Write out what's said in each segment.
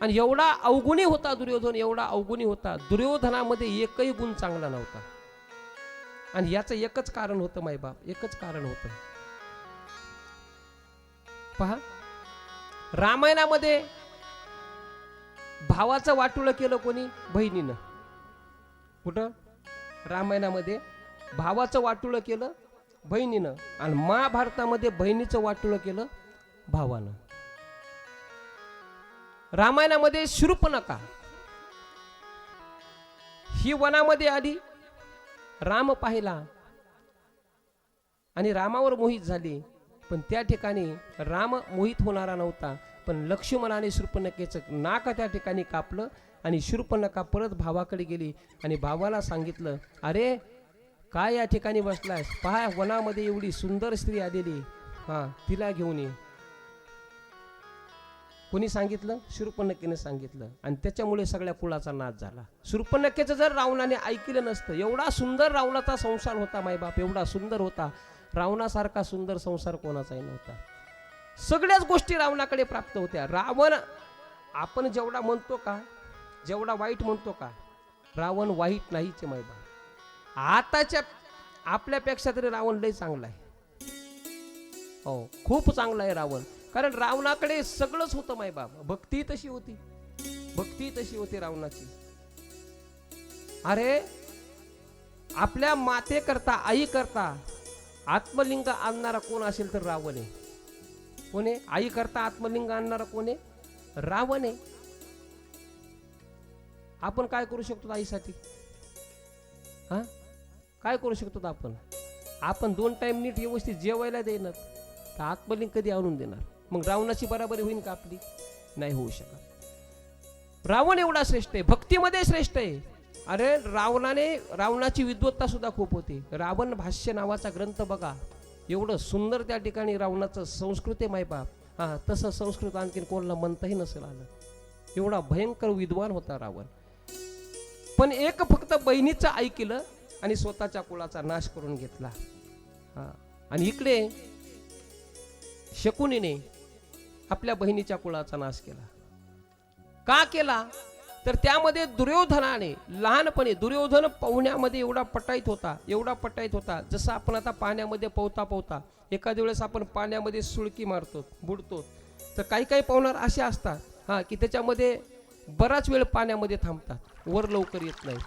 आणि एवढा अवगुणी होता दुर्योधन एवढा अवगुणी होता. दुर्योधनामध्ये एकही गुण चांगला नव्हता. आणि याचं एकच कारण होतं मायबाप एकच कारण होतं. पहा रामायणामध्ये भावाचं वाटुळं केलं कोणी? बहिणीनं. कुठं? रामायणामध्ये भावाचं वाटुळं केलं बहिणीनं. आणि महाभारतामध्ये बहिणीचं वाटुळं केलं भावानं. रामायणामध्ये शूर्पणखा ही वनामध्ये आली राम पाहिला आणि रामावर मोहित झाली. पण त्या ठिकाणी राम मोहित होणारा नव्हता. पण लक्ष्मणाने शूर्पणखेचं नाक त्या ठिकाणी कापलं आणि शूर्पणखा परत भावाकडे गेली आणि भावाला सांगितलं अरे काय या ठिकाणी बसलायस? पहा वनामध्ये एवढी सुंदर स्त्री आलेली. हा तिला घेऊन ये. कोणी सांगितलं? शूर्पणखेने सांगितलं. आणि त्याच्यामुळे सगळ्या कुळाचा नाश झाला. शूर्पणखेचं जर रावणाने ऐकलं नसतं एवढा सुंदर रावणाचा संसार होता मायबाप एवढा सुंदर होता. रावणासारखा सुंदर संसार कोणाचाही नव्हता. सगळ्याच गोष्टी रावणाकडे प्राप्त होत्या. रावण आपण जेवढा म्हणतो का? जेवढा वाईट म्हणतो का? रावण वाईट नाहीचे मायबाप. आताच्या आपल्यापेक्षा तरी रावण लय चांगला आहे. हो खूप चांगला आहे रावण. कारण रावणाकडे सगळंच होतं माय बाप. भक्ती तशी होती. भक्ती तशी होती रावणाची. अरे आपल्या माते करता आई करता आत्मलिंग आणणारा कोण असेल तर रावण आहे. कोण आहे? आई करता आत्मलिंग आणणारा कोण आहे? रावण आहे. आपण काय करू शकतो आईसाठी? हा? काय करू शकतो आपण? आपण दोन टाइम नीट व्यवस्थित जेवायला देणार तर आत्मलिंग कधी आणून देणार? मग रावणाची बराबरी होईल का आपली? नाही होऊ शकत. रावण एवढा श्रेष्ठ आहे भक्तीमध्ये श्रेष्ठ आहे. अरे रावणाने रावणाची विद्वत्ता सुद्धा खूप होती. रावण भाष्य नावाचा ग्रंथ बघा. एवढं सुंदर त्या ठिकाणी रावणाचं संस्कृत आहे मायबाप हा तसं संस्कृत आणखीन कोणाला म्हणताही नसेल आलं. एवढा भयंकर विद्वान होता रावण. पण एक फक्त बहिणीचं ऐकलं आणि स्वतःच्या कुळाचा नाश करून घेतला. हा आणि इकडे शकुनीने आपल्या बहिणीच्या कुळाचा नाश केला. का केला? तर त्यामध्ये दुर्योधनाने लहानपणी दुर्योधन पोहण्यामध्ये एवढा पटाईत होता एवढा पटाईत होता जसं आपण आता पाण्यामध्ये पोहता पोहता एखाद्या वेळेस आपण पाण्यामध्ये सुळकी मारतो बुडतो तर काही काही पोहणार असे असतात हा की त्याच्यामध्ये बराच वेळ पाण्यामध्ये थांबतात वर लवकर येत नाही.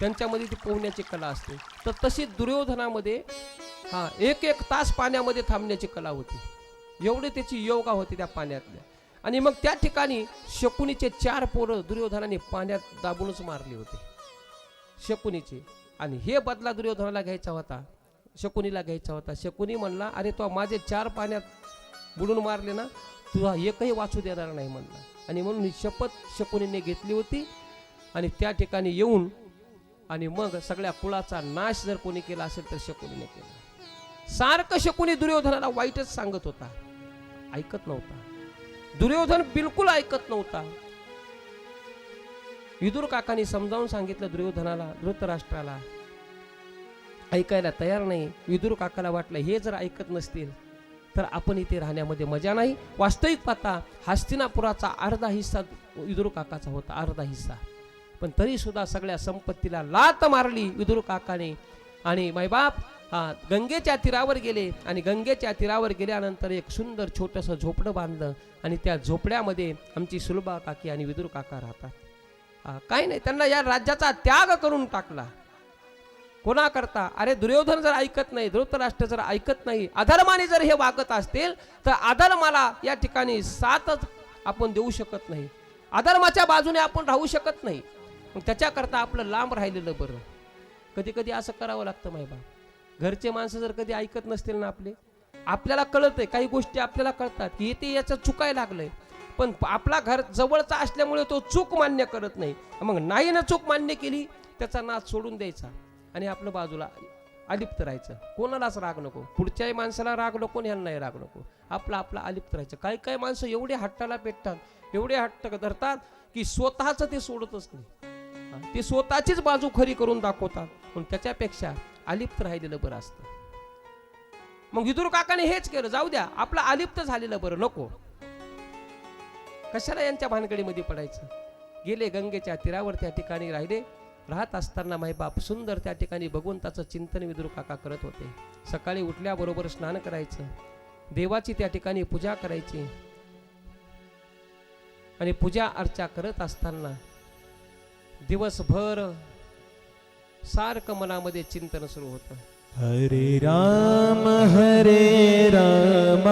त्यांच्यामध्ये ती पोहण्याची कला असते. तर तशी दुर्योधनामध्ये हां एक एक तास पाण्यामध्ये थांबण्याची कला होती. एवढे त्याची योगा होती त्या पाण्यातल्या. आणि मग त्या ठिकाणी शकुनीचे चार पोरं दुर्योधनाने पाण्यात दाबूनच मारले होते. शकुनीचे. आणि हे बदला दुर्योधनाला घ्यायचा होता. शकुनीला घ्यायचा होता. शकुनी म्हणला अरे तो माझे चार पाण्यात बुडून मारले ना तुला एकही वाचू देणार नाही म्हणला. आणि म्हणून ही शपथ शकुनीने घेतली होती. आणि त्या ठिकाणी येऊन आणि मग सगळ्या कुळाचा नाश जर कोणी केला असेल तर शकुनीने केला. सारखं शकुनी दुर्योधनाला वाईटच सांगत होता. ऐकत नव्हता. दुर्योधन बिलकुल ऐकत नव्हता. विदुर काकांनी समजावून सांगितलं दुर्योधनाला धृतराष्ट्राला ऐकायला तयार नाही. विदुर काकाला वाटलं हे जर ऐकत नसतील तर आपण इथे राहण्यामध्ये मजा नाही. वास्तविक पाहता हस्तिनापुराचा अर्धा हिस्सा विदुर काकाचा होता अर्धा हिस्सा. पण तरी सुद्धा सगळ्या संपत्तीला लात मारली विदुर काकाने. आणि मायबाप गंगेच्या तीरावर गेले. आणि गंगेच्या तीरावर गेल्यानंतर एक सुंदर छोटंसं झोपडं बांधलं. आणि त्या झोपड्यामध्ये आमची सुलभा काकी आणि विदुर काका राहतात. काही नाही त्यांना या राज्याचा त्याग करून टाकला. कोणा करता अरे दुर्योधन जर ऐकत नाही धृतराष्ट्र जर ऐकत नाही अधर्माने जर हे वागत असतील तर अधर्माला या ठिकाणी साथच आपण देऊ शकत नाही. अधर्माच्या बाजूने आपण राहू शकत नाही. मग त्याच्याकरता आपलं लांब राहिलेलं बरं. कधी कधी असं करावं लागतं माहिबा घरचे माणसं जर कधी ऐकत नसतील ना आपले आपल्याला कळतंय काही गोष्टी आपल्याला कळतात की येते याचं चुकाय लागलंय. पण आपला घर जवळचा असल्यामुळे तो चूक मान्य करत नाही. मग नाही ना चूक मान्य केली त्याचा नाच सोडून द्यायचा आणि आपलं बाजूला अलिप्त राहायचं. कोणालाच राग नको. पुढच्याही माणसाला राग नको आणि ह्यांनाही राग नको. आपला आपला अलिप्त राहायचं. काही काही माणसं एवढे हट्टाला पेटतात एवढे हट्ट धरतात की स्वतःच ते सोडतच नाही. ते स्वतःचीच बाजू खरी करून दाखवतात. पण त्याच्यापेक्षा अलिप्त राहिलेलं बरं असतं. मग विदुर काकाने हेच केलं जाऊ द्या आपलं अलिप्त झालेलं बरं नको. कशाला यांच्या भानगडीमध्ये पडायचं? गेले गंगेच्या तीरावर त्या ठिकाणी राहिले राहत असताना माईबाप सुंदर त्या ठिकाणी भगवंताचं चिंतन विदुर काका करत होते. सकाळी उठल्याबरोबर स्नान करायचं देवाची त्या ठिकाणी पूजा करायची आणि पूजा अर्चा करत असताना दिवसभर सारखं मनामध्ये चिंतन सुरू होतं. हरे राम हरे राम.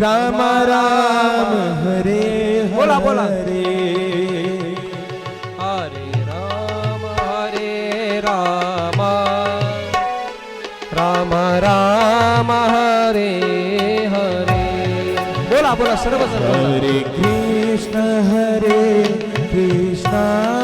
राम राम हरे बोला, बोला. हरे. हरे राम हरे राम. राम राम हरे हरे. बोला बोला बोला. हरे कृष्ण हरे कृष्ण.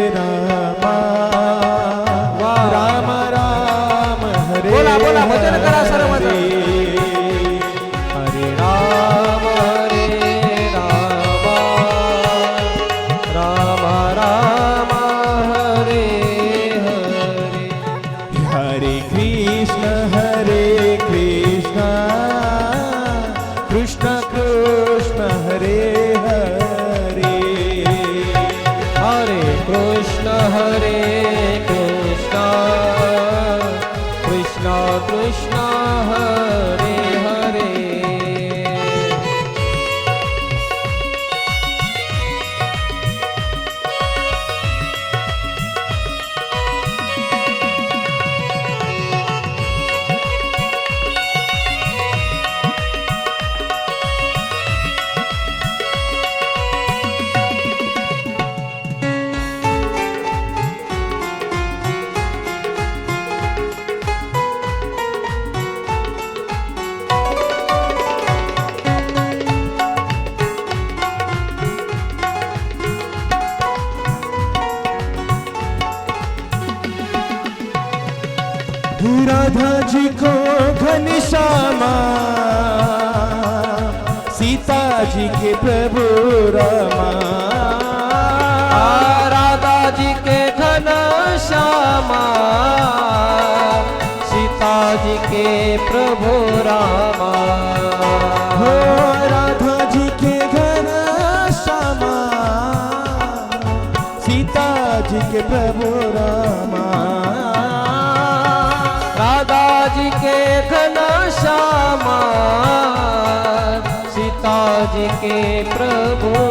निशामा सीता जी के प्रभु रमा। राधा जी के घन श्यामा। सीता जी के प्रभु रामा। सीता के प्रभु।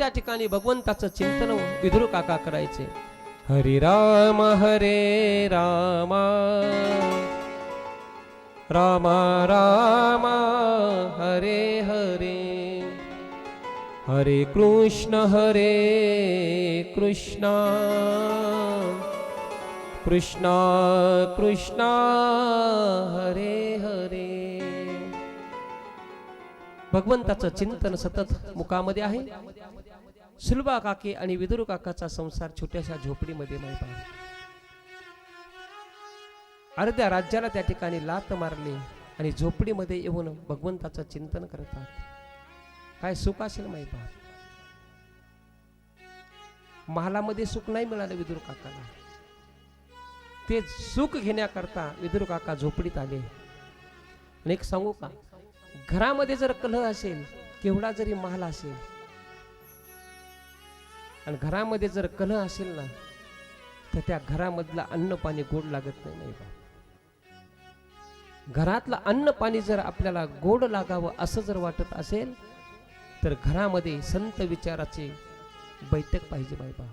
त्या ठिकाणी भगवंताचं चिंतन विदुर काका करायचे. हरी राम हरे रामा. राम राम हरे हरे. हरे कृष्ण हरे कृष्ण. कृष्ण कृष्ण हरे हरे. भगवंताचं चिंतन सतत मुखामध्ये आहे. सुलभा काके आणि विदुर काकाचा संसार छोट्याशा झोपडीमध्ये माहिती आहे अर्ध्या राज्याला त्या ठिकाणी लात मारली आणि झोपडीमध्ये येऊन भगवंताचं चिंतन करतात. काय सुख असेल माहिती आहे महालामध्ये सुख नाही मिळालं विदुर काकाला. ते सुख घेण्याकरता विदुर काका झोपडीत आले. आणि एक सांगू का? घरामध्ये जर कलह असेल केवढा जरी महाल असेल आणि घरामध्ये जर कलह असेल ना तर त्या घरामधला अन्न पाणी गोड लागत नाही नाही बा घरातलं अन्न पाणी जर आपल्याला गोड लागावं असं जर वाटत असेल तर घरामध्ये संत विचाराचे बैठक पाहिजे बाबा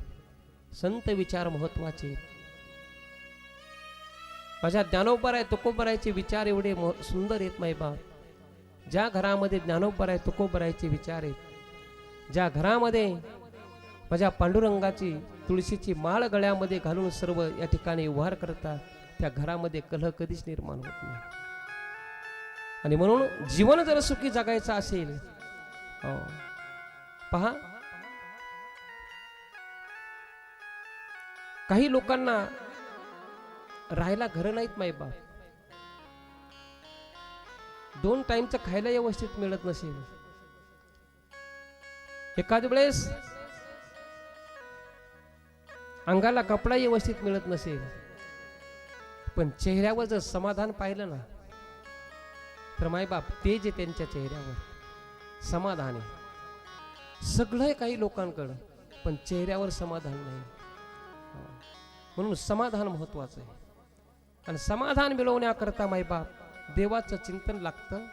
संत विचार महत्त्वाचे. माझ्या ज्ञानोबराय तुकोबरायचे विचार एवढे म- सुंदर आहेत माई बाप. ज्या घरामध्ये ज्ञानोबराय तुकोबरायचे विचार आहेत. ज्या घरामध्ये माझ्या पांडुरंगाची तुळशीची माळ गळ्यामध्ये घालून सर्व या ठिकाणी उभार करतात त्या घरामध्ये कलह कधीच निर्माण होत नाही. आणि म्हणून जीवन जर सुखी जगायचं असेल हो, पहा. काही लोकांना राहायला घर नाहीत माई बाप दोन टाइमचं खायला व्यवस्थित मिळत नसेल. एखाद वेळेस अंगाला कपडा व्यवस्थित मिळत नसेल. पण चेहऱ्यावर जर समाधान पाहिलं ना तर मायबाप ते जे त्यांच्या चेहऱ्यावर समाधान आहे. सगळं काही लोकांकडं पण चेहऱ्यावर समाधान नाही. म्हणून समाधान महत्वाचं आहे. आणि समाधान मिळवण्याकरता मायबाप देवाचं चिंतन लागतं.